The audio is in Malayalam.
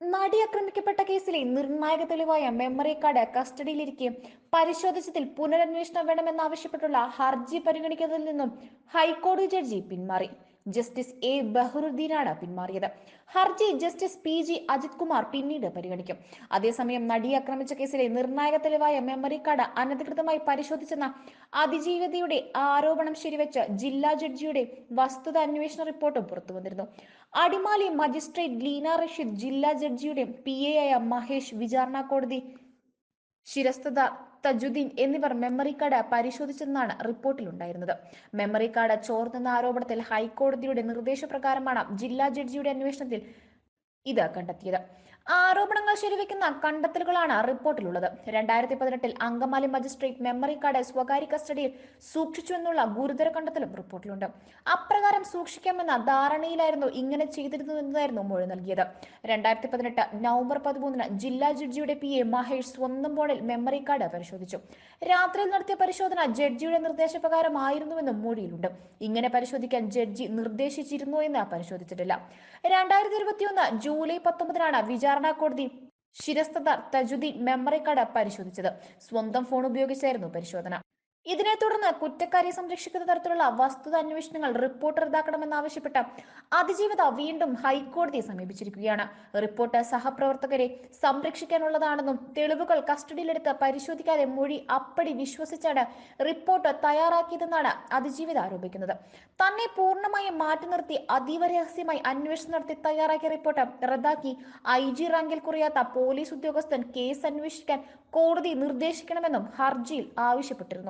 നടി ആക്രമിക്കപ്പെട്ട കേസിലെ നിർണായക തെളിവായ മെമ്മറി കാർഡ് കസ്റ്റഡിയിലിരിക്കെ പരിശോധിച്ചതിൽ പുനരന്വേഷണം വേണമെന്നാവശ്യപ്പെട്ടുള്ള ഹർജി പരിഗണിക്കുന്നതിൽ നിന്നും ഹൈക്കോടതി ജഡ്ജി പിന്മാറി. ജസ്റ്റിസ് എ ബഹ്റുദ്ദീനാണ് പിന്മാറിയത്. ഹർജി justice P G Ajith Kumar പിന്നീട് പരിഗണിക്കും. അതേസമയം നടിയെ ആക്രമിച്ച കേസിലെ നിർണായക തെളിവായ മെമ്മറി കാർഡ് അനധികൃതമായി പരിശോധിച്ചെന്ന അതിജീവിതയുടെ ആരോപണം ശരിവെച്ച ജില്ലാ ജഡ്ജിയുടെ വസ്തുത അന്വേഷണ റിപ്പോർട്ടും പുറത്തുവന്നിരുന്നു. അടിമാലി മജിസ്ട്രേറ്റ് ലീന റഷീദ് ജില്ലാ ജഡ്ജിയുടെ പി എ ആയ മഹേഷ് വിചാരണ കോടതി ശിരസ്തദ തജുദ്ദീൻ എന്നിവർ മെമ്മറി കാർഡ് പരിശോധിച്ചെന്നാണ് റിപ്പോർട്ടിലുണ്ടായിരുന്നത് മെമ്മറി കാർഡ് ചോർന്നെന്ന ആരോപണത്തിൽ ഹൈക്കോടതിയുടെ നിർദ്ദേശപ്രകാരമാണ് ജില്ലാ ജഡ്ജിയുടെ അന്വേഷണത്തിൽ ഇത് കണ്ടെത്തിയത്. ആരോപണങ്ങൾ ശരിവെക്കുന്ന കണ്ടെത്തലുകളാണ് റിപ്പോർട്ടിലുള്ളത്. രണ്ടായിരത്തി പതിനെട്ടിൽ അങ്കമാലി മജിസ്ട്രേറ്റ് മെമ്മറി കാർഡ് സ്വകാര്യ കസ്റ്റഡിയിൽ സൂക്ഷിച്ചു എന്നുള്ള ഗുരുതര കണ്ടെത്തലും റിപ്പോർട്ടിലുണ്ട്. അപ്രകാരം സൂക്ഷിക്കാമെന്ന ധാരണയിലായിരുന്നു ഇങ്ങനെ ചെയ്തിരുന്നു എന്നതായിരുന്നു മൊഴി നൽകിയത്. രണ്ടായിരത്തി പതിനെട്ട് നവംബർ പതിമൂന്നിന് ജില്ലാ ജഡ്ജിയുടെ പി എ മഹേഷ് സ്വന്തം ഫോണിൽ മെമ്മറി കാർഡ് പരിശോധിച്ചു. രാത്രിയിൽ നടത്തിയ പരിശോധന ജഡ്ജിയുടെ നിർദ്ദേശപ്രകാരമായിരുന്നുവെന്നും മൊഴിയിലുണ്ട്. ഇങ്ങനെ പരിശോധിക്കാൻ ജഡ്ജി നിർദ്ദേശിച്ചിരുന്നു എന്ന് പരിശോധിച്ചിട്ടില്ല. രണ്ടായിരത്തി ഇരുപത്തിയൊന്ന് ജൂലൈ പത്തൊമ്പതിനാണ് വിചാരണ കോടതി ശിരസ്തദ തജുദ്ദീൻ മെമ്മറി കാർഡ് പരിശോധിച്ചത്. സ്വന്തം ഫോൺ ഉപയോഗിച്ചായിരുന്നു പരിശോധന. ഇതിനെ തുടർന്ന് കുറ്റക്കാരെ സംരക്ഷിക്കുന്ന തരത്തിലുള്ള വസ്തുത അന്വേഷണങ്ങൾ റിപ്പോർട്ട് റദ്ദാക്കണമെന്നാവശ്യപ്പെട്ട് അതിജീവിത വീണ്ടും ഹൈക്കോടതിയെ സമീപിച്ചിരിക്കുകയാണ്. റിപ്പോർട്ട് സഹപ്രവർത്തകരെ സംരക്ഷിക്കാനുള്ളതാണെന്നും തെളിവുകൾ കസ്റ്റഡിയിലെടുത്ത് പരിശോധിക്കാതെ മൊഴി അപ്പടി വിശ്വസിച്ചാണ് റിപ്പോർട്ട് തയ്യാറാക്കിയതെന്നാണ് അതിജീവിത ആരോപിക്കുന്നത്. തന്നെ പൂർണമായും മാറ്റി നിർത്തി അതീവ രഹസ്യമായി അന്വേഷണം നടത്തി തയ്യാറാക്കിയ റിപ്പോർട്ട് റദ്ദാക്കി ഐ ജി റാങ്കിൽ കുറയാത്ത പോലീസ് ഉദ്യോഗസ്ഥൻ കേസ് അന്വേഷിക്കാൻ കോടതി നിർദ്ദേശിക്കണമെന്നും ഹർജിയിൽ ആവശ്യപ്പെട്ടിരുന്നു.